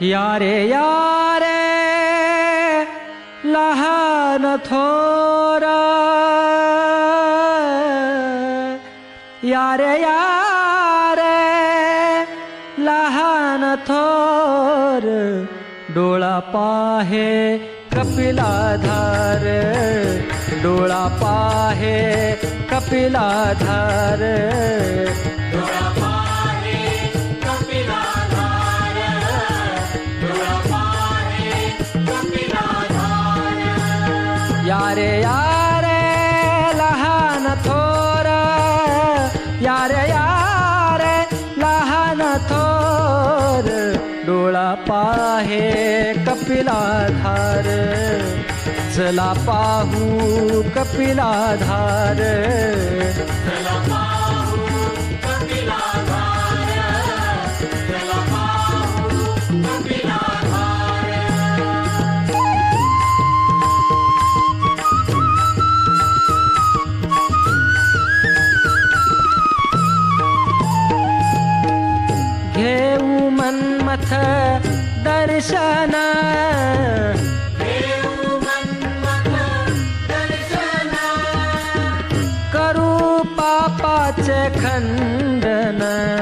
यारे यारे लहान थोरा। यारे यारे ल थोर। डोळा पाहे कपिलाधार। डोळा पाहे कपिलाधार। यारे यारे लहान थोर. यारे यारे लहान थोर. डोळा पाहे कपिलाधार. चला पाहू कपिलाधार. नाथ दर्शन। करू पापाचे खंडन।